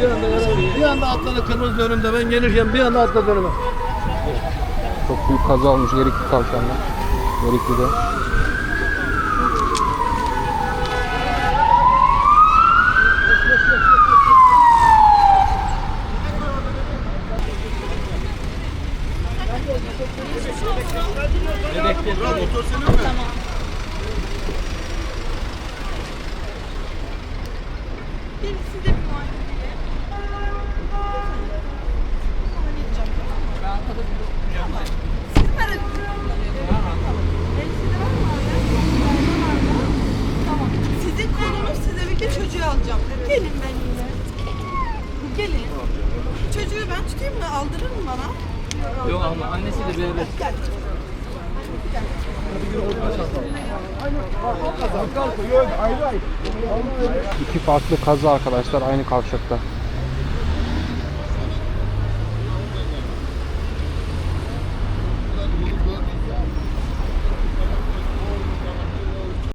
Bir anda, bir anda atladı kırmızı önümde ben gelirken bir anda atladı önüme. Çok büyük kaza olmuş Gerikli kavşağında. Gerikli'de. Birisi de bir muayene edelim. Muayene edeceğim. Ben Tamam. Siz mi aracı kullanıyorsunuz? Tamam. Elbisede var mı abi? Tamam. Sizin konunuz size birlikte çocuğu alacağım. Gelin benimle. Gelin. Çocuğu ben tutayım mı? Aldırır mı bana? Yok abla annesi de böyle Gel. İki farklı kaza arkadaşlar aynı kavşakta.